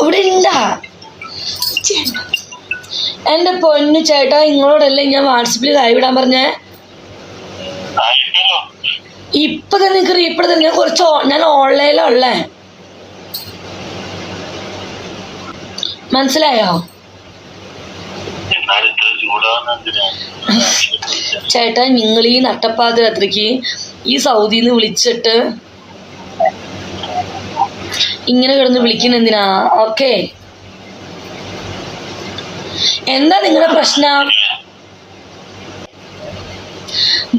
ഇവിടെ ഉണ്ടാ എന്റെ പൊന്നു ചേട്ടാ നിങ്ങളോടല്ലേ ഞാൻ വാട്സപ്പിൽ കായ് വിടാൻ പറഞ്ഞേ? ഇപ്പൊ തന്നെ നിങ്ങൾക്ക് ഇപ്പൊ തന്നെ ഞാൻ കുറച്ച് ഞാൻ ഓൺലൈനിലുള്ളേ മനസ്സിലായോ? ചേട്ടാ നിങ്ങൾ ഈ നട്ടപ്പാതിരാത്രിക്ക് ഈ സൗദിന്ന് വിളിച്ചിട്ട് ഇങ്ങനെ കിടന്ന് വിളിക്കുന്ന എന്തിനാ? ഓക്കെ. എന്താ നിങ്ങളുടെ പ്രശ്നം?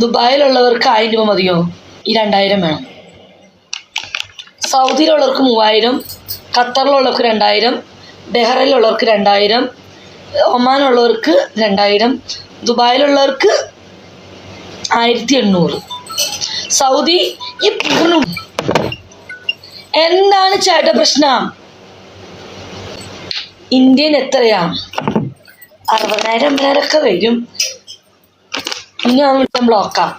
ദുബായിലുള്ളവർക്ക് ആയിരം രൂപ മതിയോ? ഈ രണ്ടായിരം വേണം. സൗദിയിലുള്ളവർക്ക് മൂവായിരം ഖത്തറിലുള്ളവർക്ക് രണ്ടായിരം ബെഹ്റയിലുള്ളവർക്ക് രണ്ടായിരം ഒമാനുള്ളവർക്ക് രണ്ടായിരം ദുബായിലുള്ളവർക്ക് ആയിരത്തി എണ്ണൂറ്. സൗദി ഈ പൂർണ എന്താണ് ചേട്ട പ്രശ്നം? ഇന്ത്യൻ എത്രയാ? അറുപതിനായിരം അമ്പതിനായിരമൊക്കെ വരും. ഇനി അങ്ങോട്ട് ബ്ലോക്കാം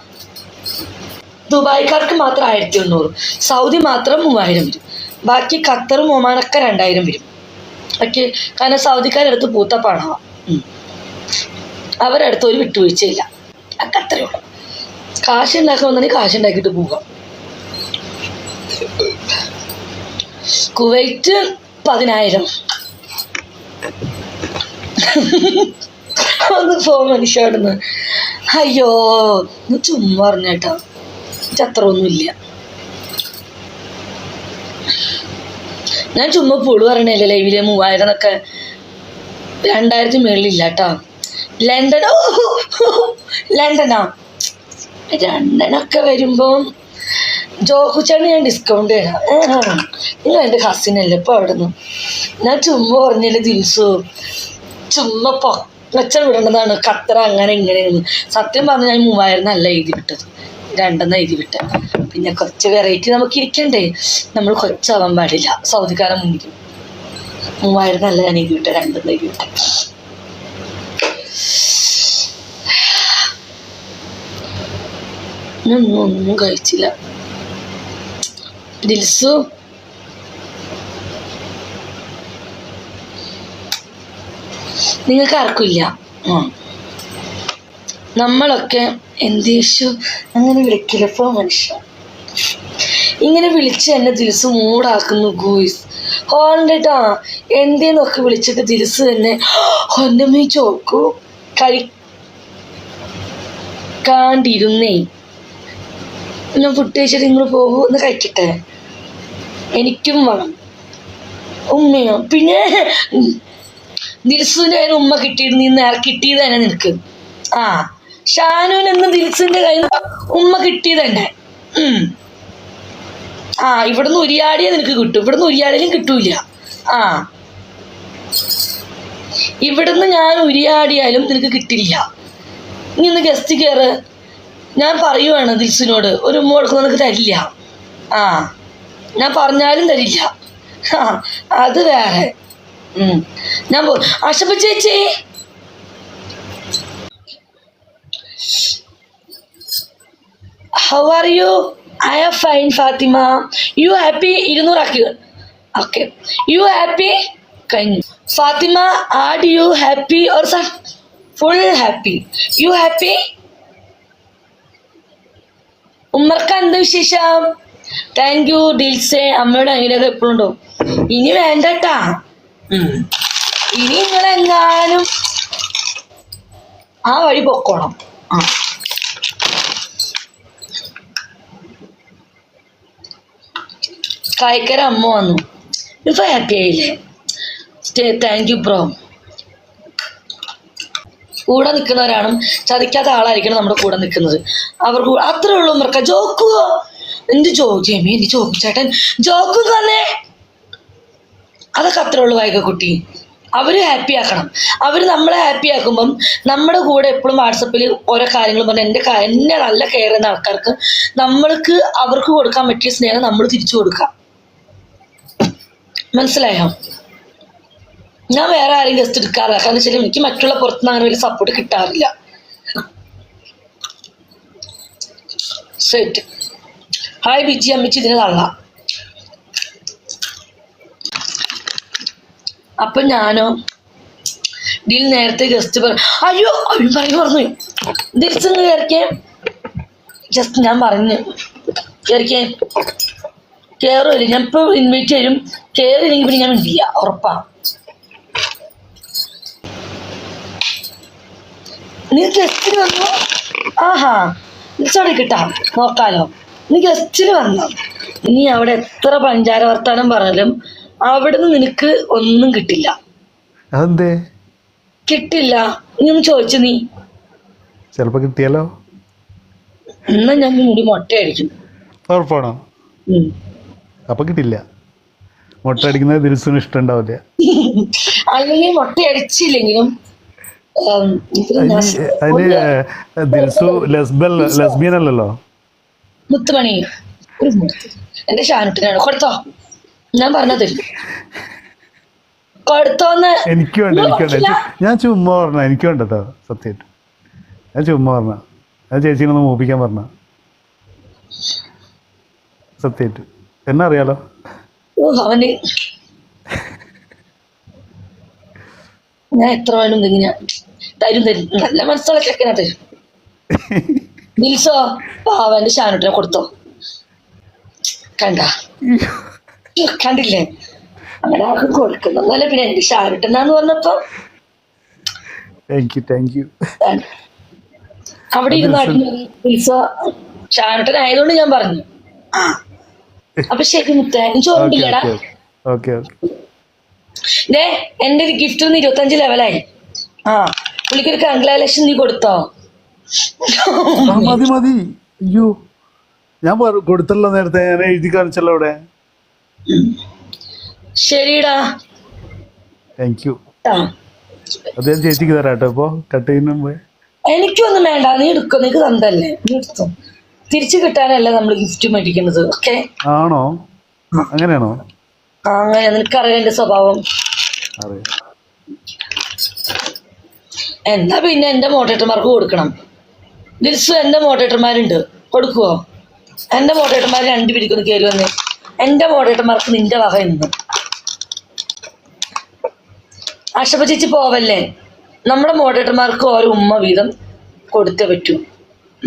ദുബായിക്കാർക്ക് മാത്രം ആയിരത്തി എണ്ണൂറ് സൗദി മാത്രം മൂവായിരം വരും. ബാക്കി ഖത്തറും ഒമാനൊക്കെ രണ്ടായിരം വരും. ഓക്കെ കാരണം സൗദിക്കാരടുത്ത് പൂത്തപ്പാടാവാം അവരടുത്ത് ഒരു വിട്ടുവീഴ്ചയില്ല. അതൊക്കെ അത്രയേ ഉള്ളൂ. കാശ് ഉണ്ടാക്കാൻ വന്നാൽ കാശ് ഉണ്ടാക്കിയിട്ട് പോകാം കുവൈറ്റ് പതിനായിരം. ഒന്ന് പോ മനുഷ്യവിടുന്ന് അയ്യോ ഒന്ന് ചുമ്മാ പറഞ്ഞേട്ടാ. അത്ര ഒന്നുമില്ല ഞാൻ ചുമ്മാ പുളു പറയണല്ലേ ലൈവിൽ മൂവായിരം എന്നൊക്കെ രണ്ടായിരത്തി മേളിലില്ല കേട്ടോ ലണ്ടൻ ഓ, ലണ്ടനാ. ലണ്ടനൊക്കെ വരുമ്പോൾ ജോക്കുച്ചാണ് ഞാൻ ഡിസ്കൗണ്ട് തരാം. നിങ്ങൾ എന്റെ അല്ലേ ഇപ്പോൾ അവിടെ നിന്ന് ഞാൻ ചുമ്മാ പറഞ്ഞില്ല ദിവസു ചുമ്മാ പൊക്കച്ച വിടേണ്ടതാണ്. ഖത്തർ അങ്ങനെ ഇങ്ങനെയെന്ന് സത്യം പറഞ്ഞാൽ ഞാൻ മൂവായിരം അല്ല എഴുതി വിട്ടത്. രണ്ടെണ്ണം എഴുതി വിട്ട പിന്നെ കുറച്ച് വെറൈറ്റി നമുക്ക് ഇരിക്കണ്ടേ? നമ്മൾ കൊച്ചാവാൻ പാടില്ല. സൗദിക്കാരൻ മുന്നിൽ മൂവായിരം അല്ല ഞാൻ എഴുതി വിട്ട രണ്ടെണ്ണം എഴുതി വിട്ട ഒന്നും കഴിച്ചില്ല. ദിൽസു നിങ്ങൾക്ക് ആർക്കില്ല നമ്മളൊക്കെ എന്തേശു അങ്ങനെ വിളിക്കില്ല ഇപ്പോൾ മനുഷ്യ. ഇങ്ങനെ വിളിച്ച് എന്നെ ദിൽസ് മൂടാക്കുന്നു ഗൂയിസ്. ഹോണ്ടേട്ടാ എന്തേന്നൊക്കെ വിളിച്ചിട്ട് ദിൽസ് തന്നെ ഒന്നമ്മേ ചോക്കു. കഴിക്കാണ്ടിരുന്നേ ഞാൻ ഫുഡ് കഴിച്ചിട്ട് നിങ്ങൾ പോകൂ എന്ന് കഴിക്കട്ടെ എനിക്കും വേണം. ഉമ്മയോ? പിന്നെ ദിൽസുവിന്റെ കയ്യിൽ ഉമ്മ കിട്ടിയിരുന്നു നീ നേരെ കിട്ടിയത് തന്നെ നിനക്ക്. ആ ഷാനുവിന് എന്ന് ദിൽസുവിന്റെ കയ്യിൽ ഉമ്മ കിട്ടിയത് തന്നെ. ആ ഇവിടുന്ന് ഉരിയാടിയേ നിനക്ക് കിട്ടും. ഇവിടുന്ന് ഉരിയാടിയിലും കിട്ടൂല. ആ. ഇവിടുന്ന് ഞാൻ ഉരിയാടിയാലും നിനക്ക് കിട്ടില്ല. നീ ഒന്ന് ഗസ്റ്റ് കയറ് ഞാൻ പറയുവാണ് ദിൽസിനോട് ഒരു ഉമ്മ കൊടുക്കുന്ന നിനക്ക് തരില്ല. ആ ഞാൻ പറഞ്ഞാലും തരില്ല. അത് വേറെ. ഞാൻ അശപ്പ ചേച്ചി. How are you I am fine Fatima. You happy ഇരുന്നൂറാക്കുക okay you happy കഴിഞ്ഞു. Fatima add you happy or sir full happy you happy ഉമ്മർക്ക് എന്ത് വിശേഷം? താങ്ക് യു ഡിൽസെ. അമ്മയുടെ അങ്ങനെയൊക്കെ എപ്പോഴും ഉണ്ടാവും. ഇനി വേണ്ടട്ടാ. ഇനി നിങ്ങളെങ്ങാനും ആ വഴി പൊക്കോണം. ആ. കായ്ക്കര അമ്മ വന്നു. ഇപ്പൊ ഹാപ്പി ആയില്ലേ? താങ്ക് യു ബ്രോ കൂടെ നിൽക്കുന്നവരാണ് ചതിക്കാത്ത ആളായിരിക്കണം നമ്മുടെ കൂടെ നിൽക്കുന്നത്. അവർക്ക് അത്രേ ഉള്ളൂ മറക്ക ജോക്കുവോ എന്ത് ജോ ജെമി എന്ത് ജോക്ക് ചേട്ടൻ? ജോക്കു തന്നെ! അതൊക്കെ അത്രേ ഉള്ളൂ കുട്ടി അവർ ഹാപ്പി ആക്കണം. അവർ നമ്മളെ ഹാപ്പി ആക്കുമ്പം നമ്മുടെ കൂടെ എപ്പോഴും വാട്സപ്പിൽ ഓരോ കാര്യങ്ങൾ പറഞ്ഞ് എന്റെ എന്നെ നല്ല കെയർ ചെയ്യുന്ന ആൾക്കാർക്ക് നമ്മൾക്ക് അവർക്ക് കൊടുക്കാൻ പറ്റിയ സ്നേഹം നമ്മൾ തിരിച്ചു കൊടുക്കാം മനസ്സിലായോ? ഞാൻ വേറെ ആരെയും ഗസ്റ്റ് എടുക്കാറില്ല കാരണം വെച്ചാൽ എനിക്ക് മറ്റുള്ള പുറത്തുനിന്ന് അങ്ങനെ വലിയ സപ്പോർട്ട് കിട്ടാറില്ല. Set hi Biji. അമ്മിച്ച് ഇതിന് തള്ളാം അപ്പൊ ഞാനോ ഇതിൽ നേരത്തെ ഗസ്റ്റ് പറ അയ്യോ അയ്യോ പറഞ്ഞു. പറഞ്ഞു തിരിച്ചു കയറിക്കേ ജസ്റ്റ് ഞാൻ പറഞ്ഞു. കയറിക്കേ കയറില്ല ഞാൻ ഇപ്പൊ ഇൻവൈറ്റ് ചെയ്യും. കയറിയില്ലെങ്കിൽ പിന്നെ ഞാൻ ഇല്ല ഉറപ്പാ. നീ ഗസ്റ്റിന് വന്നു? ആഹാ ചോടി കിട്ടാം നോക്കാലോ. നീ ഗസ്റ്റിന് വന്നോ. നീ അവിടെ എത്ര പഞ്ചാര വർത്താനം പറഞ്ഞാലും അവിടെ നിന്ന് നിനക്ക് ഒന്നും കിട്ടില്ല. അതെന്തേ? കിട്ടില്ല. നീ ഒന്ന് ചോദിച്ചു നീ. ചിലപ്പോ കിട്ടിയാലോ? എന്നാ ഞാൻ മുടി മൊട്ടയടിക്കും. ഉറപ്പാണോ. അപ്പൊ കിട്ടില്ല. മുട്ട അടിക്കുന്നത് ഇഷ്ടം ഇഷ്ടമുണ്ടാവില്ല അല്ലെങ്കിൽ മുട്ടയടിച്ചില്ലെങ്കിലും ഉം, അല്ലല്ലോ? മുത്തുമണി. ഒരു എന്റെ ഷാനുട്ടിനാണ്. കൊടുത്തോ. ഞാൻ പറഞ്ഞ തരും കൊടുത്തോന്ന്. എനിക്ക് വേണ്ട എനിക്ക് വേണ്ട. ഞാൻ ചുമ്മാ പറഞ്ഞ എനിക്ക് വേണ്ട കേട്ടോ സത്യമായിട്ട് ഞാൻ ചുമ്മാ പറഞ്ഞ ഞാൻ ചേച്ചിനൊന്ന് മൂപ്പിക്കാൻ പറഞ്ഞ സത്യമായിട്ട് എന്നറിയാലോ അവന് ഞാൻ എത്ര വേണം ഞാൻ തരും തരും. നല്ല മനസ്സുള്ള ചെക്കനാ തരും. ബിൽസോ പാവന്റെ ഷാനുട്ടിനെ കൊടുത്തോ. കണ്ട? കണ്ടില്ലേ? അങ്ങനെ ആർക്കും കൊടുക്കുന്നല്ല പിന്നെ എന്റെ ഷാനുട്ടനാന്ന് പറഞ്ഞപ്പോ താങ്ക് യു താങ്ക് യു. ആണ്. അവിടെ ഇരുന്നു ബിൽസോ ഷാനുട്ടൻ ആയതുകൊണ്ട് ഞാൻ പറഞ്ഞു. അപ്പൊ ശരി മുത്തേ. ചോറുണ്ടില്ലടാ ഓക്കെ ഓക്കെ ദേ എന്റെ ഒരു ഗിഫ്റ്റ് ഒന്ന് ഇരുപത്തഞ്ച് ലെവലായി ആ. പുള്ളിക്കൊരു കൺഗ്രാലേഷൻ നീ കൊടുത്തോ? മതി മതി. അയ്യോ. ഞാൻ കൊടുത്തല്ലോ നേരത്തെ. ഞാൻ എഴുതി കാണിച്ചല്ലോ അവിടെ. ശരിടാ. താങ്ക് യു അത് ഞാൻ ചേച്ചിക്ക് തരാം കേട്ടോ ഇപ്പൊ. കട്ട് ചെയ്യുന്ന മുമ്പേ. എനിക്കൊന്നും വേണ്ട. നീ എടുക്കോ. നിനക്ക് തന്നല്ലേ നീ എടുത്തോ. തിരിച്ചു കിട്ടാനല്ല നമ്മൾ ഗിഫ്റ്റ് മേടിക്കുന്നത്. ഓക്കെ ആണോ? അങ്ങനെയാണോ? അങ്ങനെ നിനക്കറിയാം എന്റെ സ്വഭാവം. എന്നാ പിന്നെ എന്റെ മോട്ടേറ്റർമാർക്ക് കൊടുക്കണം. ദിൽസു എന്റെ മോട്ടേറ്റർമാരുണ്ട് കൊടുക്കുവോ? എന്റെ മോട്ടേറ്റർമാർ പിടിക്കുന്നു കയറി വന്ന്. എന്റെ മോട്ടേറ്റർമാർക്ക് നിന്റെ വക ഇന്ന്. അഷപചിച്ച് ചേച്ചി പോവല്ലേ? നമ്മുടെ മോഡറേറ്റർമാർക്ക് ഓരോ ഉമ്മ വീതം കൊടുത്തേ പറ്റൂ.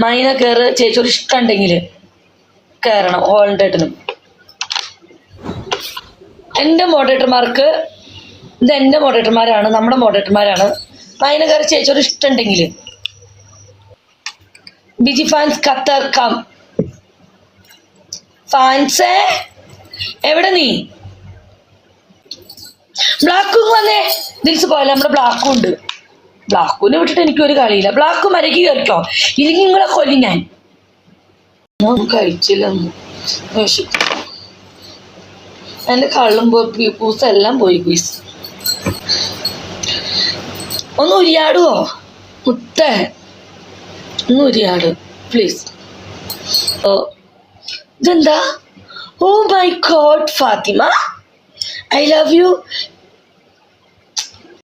മൈന കയറ് ചേച്ചി ഒരു ഇഷ്ടം ഉണ്ടെങ്കിൽ കയറണം ഹോളിന്റെട്ടനും എന്റെ മോഡറേറ്റർമാർക്ക് ഇത് എന്റെ മോഡറേറ്റർമാരാണ് നമ്മുടെ മോഡറേറ്റർമാരാണ് മൈന കയറി ഇഷ്ടമുണ്ടെങ്കിൽ ബിജി ഫാൻസ് ഖത്തർ കം. ഫാൻസേ എവിടെ നീ? ബ്ലാക്കും വന്നേ. ദിൽസ് പോയാലും നമ്മുടെ ബ്ലാക്കും ഉണ്ട്. ബ്ലാക്കുവിനെ വിട്ടിട്ട് എനിക്ക് ഒരു കളിയില്ല. ബ്ലാക്കും മരക്ക് കയറിക്കോ. ഇല്ലെങ്കിൽ നിങ്ങളെ കൊല്ലി ഞാൻ. കഴിച്ചില്ല. എന്റെ കള്ളും പോയി പൂസെല്ലാം പോയി പീസ് ഒന്ന് ഉരിയാടുവോ മുത്തേ. ഒന്ന് ഉരിയാട് പ്ലീസ് ഓ ഇതെന്താ? ഓ my God Fatima. I love you